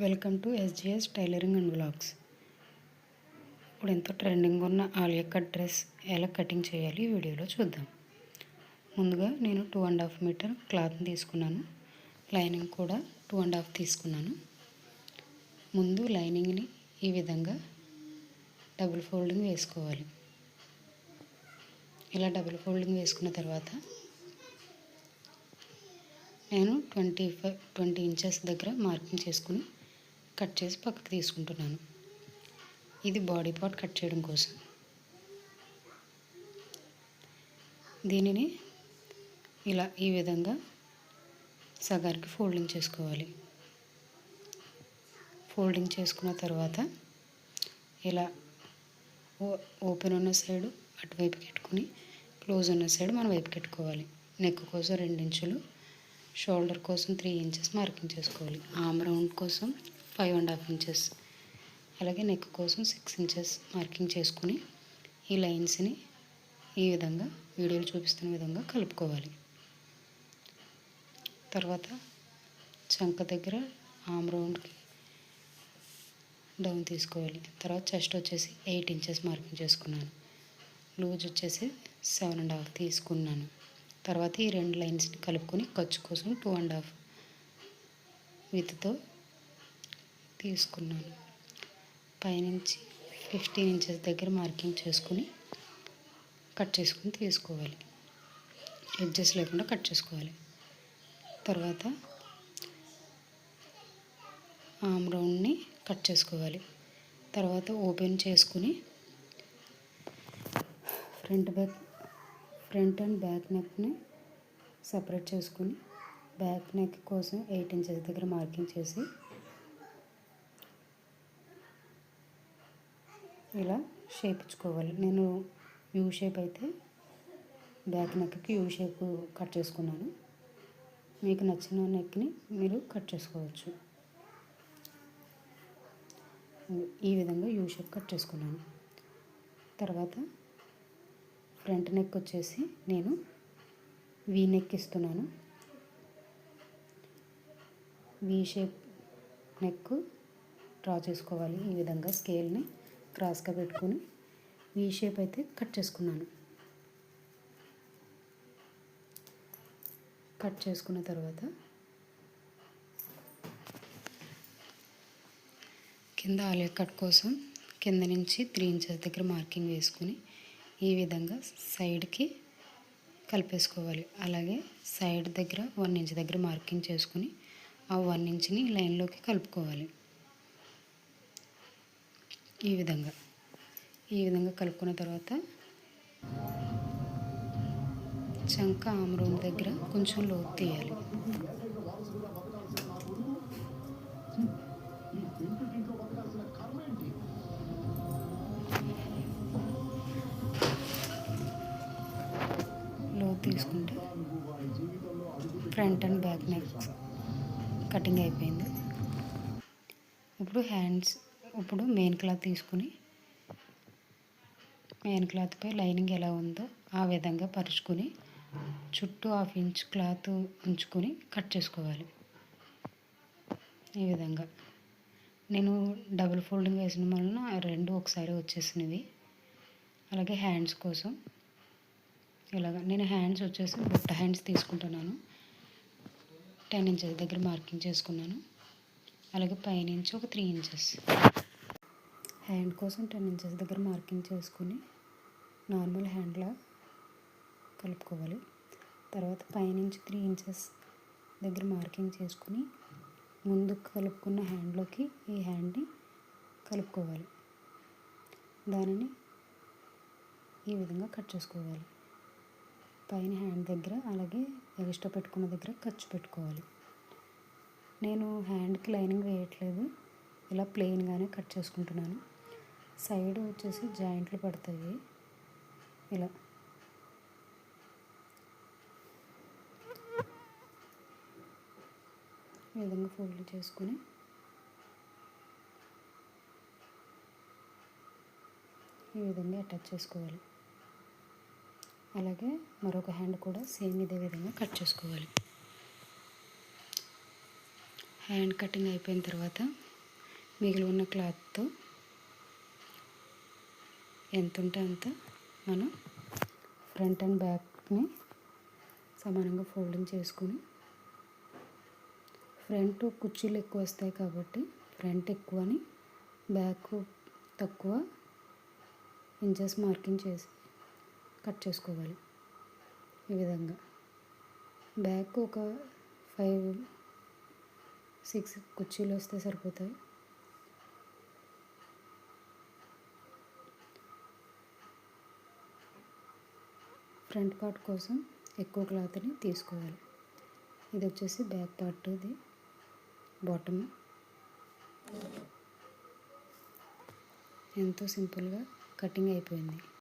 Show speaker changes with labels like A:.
A: Welcome to SGS tailoring and blogs ఇప్పుడు ఎంతో trending ఉన్న ఆలియా కట్ డ్రెస్ ఎలా కటింగ్ చేయాలి ఈ వీడియోలో చూద్దాం. ముందుగా నేను టూ అండ్ హాఫ్ మీటర్ క్లాత్ని తీసుకున్నాను. లైనింగ్ కూడా టూ అండ్ హాఫ్ తీసుకున్నాను. ముందు లైనింగ్ని ఈ విధంగా డబుల్ ఫోల్డింగ్ వేసుకోవాలి. ఇలా డబుల్ ఫోల్డింగ్ వేసుకున్న తర్వాత నేను ట్వంటీ ఫైవ్ ట్వంటీ ఇంచెస్ దగ్గర మార్కింగ్ చేసుకుని కట్ చేసి పక్కకు తీసుకుంటున్నాను. ఇది బాడీ పార్ట్ కట్ చేయడం కోసం. దీనిని ఇలా ఈ విధంగా సగానికి ఫోల్డింగ్ చేసుకోవాలి. ఫోల్డింగ్ చేసుకున్న తర్వాత ఇలా ఓపెన్ ఉన్న సైడు అటువైపు పెట్టుకుని క్లోజ్ ఉన్న సైడ్ మన వైపు పెట్టుకోవాలి నెక్ కోసం రెండు ఇంచులు షోల్డర్ కోసం త్రీ ఇంచెస్ మార్కింగ్ చేసుకోవాలి. ఆమ్ రౌండ్ కోసం ఫైవ్ అండ్ హాఫ్ ఇంచెస్. అలాగే నెక్ కోసం సిక్స్ ఇంచెస్ మార్కింగ్ చేసుకుని ఈ లైన్స్ని ఈ విధంగా వీడియోలు చూపిస్తున్న విధంగా కలుపుకోవాలి. తర్వాత చంక దగ్గర ఆమ్ రౌండ్కి డౌన్ తీసుకోవాలి. తర్వాత చెస్ట్ వచ్చేసి ఎయిట్ ఇంచెస్ మార్కింగ్ చేసుకున్నాను. లూజ్ వచ్చేసి సెవెన్ అండ్ హాఫ్ తీసుకున్నాను. తర్వాత ఈ రెండు లైన్స్ని కలుపుకొని ఖర్చు కోసం టూ అండ్ హాఫ్ విత్తో తీసుకున్నాను. పైనుంచి ఫిఫ్టీన్ ఇంచెస్ దగ్గర మార్కింగ్ చేసుకుని కట్ చేసుకుని తీసుకోవాలి. ఎడ్జెస్ లేకుండా కట్ చేసుకోవాలి. తర్వాత ఆమ్ రౌండ్ని కట్ చేసుకోవాలి. తర్వాత ఓపెన్ చేసుకుని front back front and back నెక్ని separate చేసుకుని బ్యాక్ నెక్ కోసం ఎయిట్ ఇంచెస్ దగ్గర మార్కింగ్ చేసి ఇలా షేప్ ఇచ్చుకోవాలి నేను యూ షేప్ అయితే బ్యాక్ నెక్కి యూ షేప్ కట్ చేసుకున్నాను. మీకు నచ్చిన నెక్ని మీరు కట్ చేసుకోవచ్చు. ఈ విధంగా యూ షేప్ కట్ చేసుకున్నాను. తర్వాత ఫ్రంట్ నెక్ వచ్చేసి నేను వీ నెక్ ఇస్తున్నాను. వీ షేప్ నెక్ డ్రా చేసుకోవాలి. ఈ విధంగా స్కేల్ని క్రాస్గా పెట్టుకొని వీ షేప్ అయితే కట్ చేసుకున్నాను. కట్ చేసుకున్న తర్వాత కింద ఆలియా కట్ కోసం కింద నుంచి త్రీ ఇంచెస్ దగ్గర మార్కింగ్ వేసుకుని ఈ విధంగా సైడ్కి కలిపేసుకోవాలి. అలాగే సైడ్ దగ్గర వన్ ఇంచ్ దగ్గర మార్కింగ్ చేసుకుని ఆ వన్ ఇంచ్ని లైన్లోకి కలుపుకోవాలి. ఈ విధంగా. ఈ విధంగా కలుపుకున్న తర్వాత చంక ఆమ్రోన్ దగ్గర కొంచెం లోతు తీయాలి. తీసుకుంటే front and back neck cutting అయిపోయింది. ఇప్పుడు హ్యాండ్స్ ఇప్పుడు మెయిన్ క్లాత్ తీసుకుని మెయిన్ క్లాత్పై లైనింగ్ ఎలా ఉందో ఆ విధంగా పరుచుకొని చుట్టూ హాఫ్ ఇంచ్ క్లాత్ ఉంచుకొని కట్ చేసుకోవాలి. ఈ విధంగా. నేను డబుల్ ఫోల్డింగ్ వేసిన వలన రెండు ఒకసారి వచ్చేసినవి. అలాగే హ్యాండ్స్ కోసం. ఇలాగ నేను హ్యాండ్స్ వచ్చేసి బుట్ట హ్యాండ్స్ తీసుకుంటున్నాను. టెన్ ఇంచెస్ దగ్గర మార్కింగ్ చేసుకున్నాను. అలాగే పైనుంచి ఒక త్రీ ఇంచెస్. హ్యాండ్ కోసం టెన్ ఇంచెస్ దగ్గర మార్కింగ్ చేసుకుని నార్మల్ హ్యాండ్లా కలుపుకోవాలి. తర్వాత పైనుంచి త్రీ ఇంచెస్ దగ్గర మార్కింగ్ చేసుకుని ముందు కలుపుకున్న హ్యాండ్లోకి ఈ హ్యాండ్ని కలుపుకోవాలి. దానిని ఈ విధంగా కట్ చేసుకోవాలి. పైన హ్యాండ్ దగ్గర అలాగే ఎక్స్ట్రా పెట్టుకున్న దగ్గర ఖర్చు పెట్టుకోవాలి. నేను హ్యాండ్కి లైనింగ్ వేయట్లేదు. ఇలా ప్లెయిన్గానే కట్ చేసుకుంటున్నాను. సైడ్ వచ్చేసి జాయింట్లు పడతాయి. ఇలా. ఈ విధంగా ఫోల్డ్ చేసుకుని. ఈ విధంగా అటాచ్ చేసుకోవాలి. అలాగే మరొక హ్యాండ్ కూడా సేమ్ ఇదే విధంగా కట్ చేసుకోవాలి. హ్యాండ్ కటింగ్ అయిపోయిన తర్వాత మిగిలి ఉన్న క్లాత్తో ఎంత ఉంటే అంత మనం ఫ్రంట్ అండ్ బ్యాక్ని సమానంగా ఫోల్డింగ్ చేసుకుని ఫ్రంట్ కుర్చీలు ఎక్కువ వస్తాయి కాబట్టి ఫ్రంట్ ఎక్కువని బ్యాక్ తక్కువ ఇంచెస్ మార్కింగ్ చేసి కట్ చేసుకోవాలి ఈ విధంగా. బ్యాక్ ఒక ఫైవ్ సిక్స్ కుర్చీలు వస్తే సరిపోతాయి. ఫ్రంట్ పార్ట్ కోసం ఎక్కువ క్లాత్ని తీసుకోవాలి. ఇది వచ్చేసి బ్యాక్ పార్ట్ ఇది బాటమ్. ఎంతో సింపుల్గా కటింగ్ అయిపోయింది.